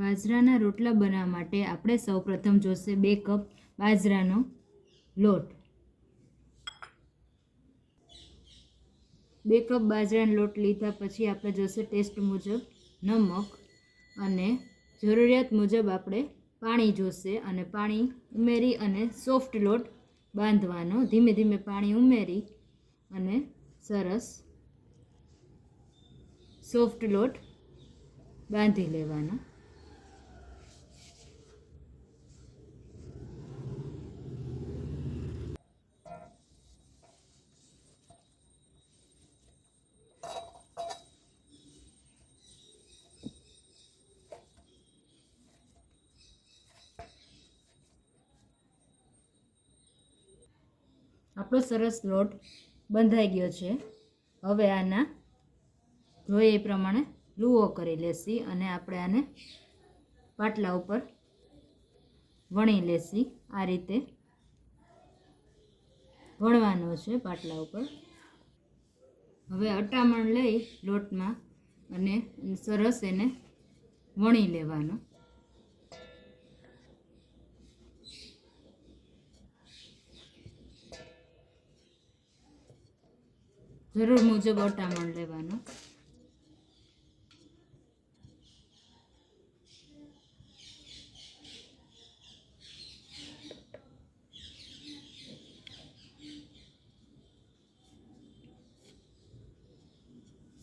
બાજરાના રોટલા બનાવવા માટે આપણે સૌપ્રથમ જોશે બે કપ બાજરાનો લોટ. બે કપ બાજરાનો લોટ લીધા પછી આપણે જોશે ટેસ્ટ મુજબ નમક અને જરૂરિયાત મુજબ આપણે પાણી જોશે અને પાણી ઉમેરી અને સોફ્ટ લોટ બાંધવાનો. ધીમે ધીમે પાણી ઉમેરી અને સરસ સોફ્ટ લોટ બાંધી લેવાનો. આપણો સરસ લોટ બંધાઈ ગયો છે. હવે આના જોઈએ એ પ્રમાણે લુઓ કરી લેશી અને આપણે આને પાટલા ઉપર વણી લેશી. આ રીતે વણવાનો છે પાટલા ઉપર. હવે અટામણ લઈ લોટમાં અને સરસ એને વણી લેવાનો. જરૂર મુજબ અટામણ લેવાનું.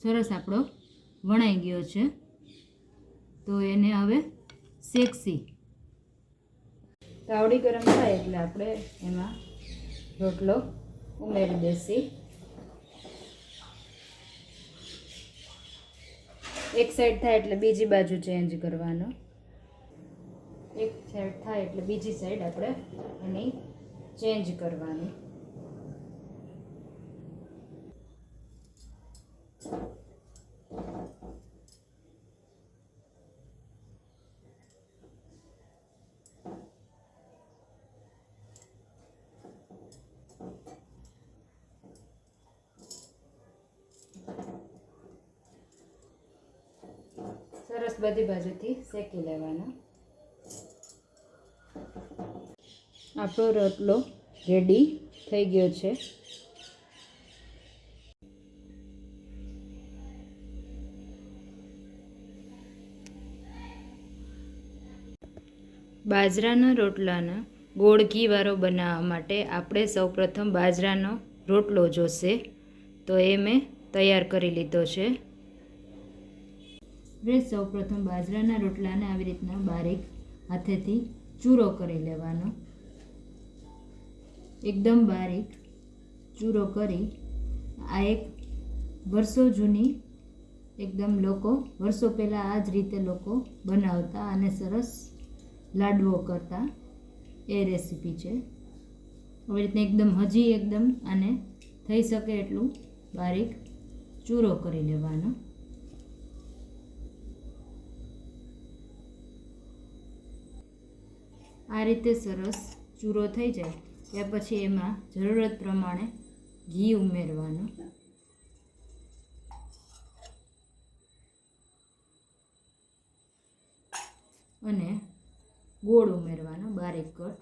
સરસ આપણો વણાઈ ગયો છે. તો એને હવે શેકસી તાવડી ગરમ થાય એટલે આપણે એમાં રોટલો ઉમેરી દેસી એક સાઈડ થાય એટલે બીજી બાજુ ચેન્જ કરવાનો. એક સાઈડ થાય એટલે બીજી સાઈડ આપણે એની ચેન્જ કરવાની. બધી બાજુથી શેકી લેવાનો. આપણો રોટલો રેડી થઈ ગયો છે. બાજરાના રોટલાના ગોળ ઘીવાળો બનાવવા માટે આપણે સૌપ્રથમ બાજરાનો રોટલો જોશે. તો એ મેં તૈયાર કરી લીધો છે. હવે સૌ પ્રથમ બાજરાના રોટલાને આવી રીતના બારીક હાથેથી ચૂરો કરી લેવાનો. એકદમ બારીક ચૂરો કરી આ એક વર્ષો જૂની, એકદમ લોકો વર્ષો પહેલાં આ જ રીતે લોકો બનાવતા અને સરસ લાડવો કરતા એ રેસીપી છે. આવી રીતના એકદમ હજી એકદમ આને થઈ શકે એટલું બારીક ચૂરો કરી લેવાનો. આ રીતે સરસ ચૂરો થઈ જાય ત્યાર પછી એમાં જરૂરત પ્રમાણે ઘી ઉમેરવાનું. અને ગોળ ઉમેરવાનો બારીક કટ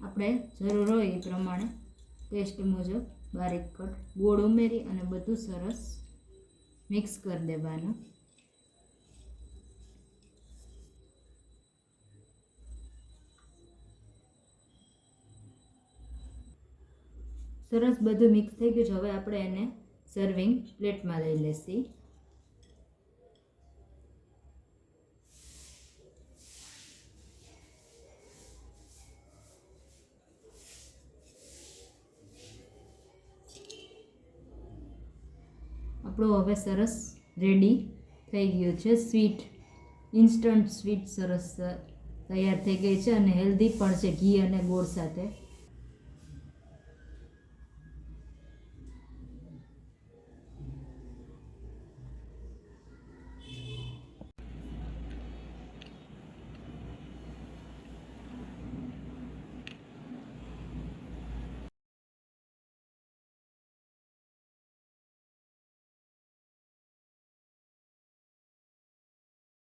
આપણે જરૂર હોય એ પ્રમાણે ટેસ્ટ મુજબ બારીક કટ ગોળ ઉમેરી અને બધું સરસ મિક્સ કરી દેવાનું સરસ બધું મિક્સ થઈ ગયું છે. હવે આપણે એને સર્વિંગ પ્લેટમાં લઈ લેશી. આપણો હવે સરસ રેડી થઈ ગયો છે. સ્વીટ ઇન્સ્ટન્ટ સ્વીટ સરસ તૈયાર થઈ ગઈ છે અને હેલ્ધી પણ છે ઘી અને ગોળ સાથે.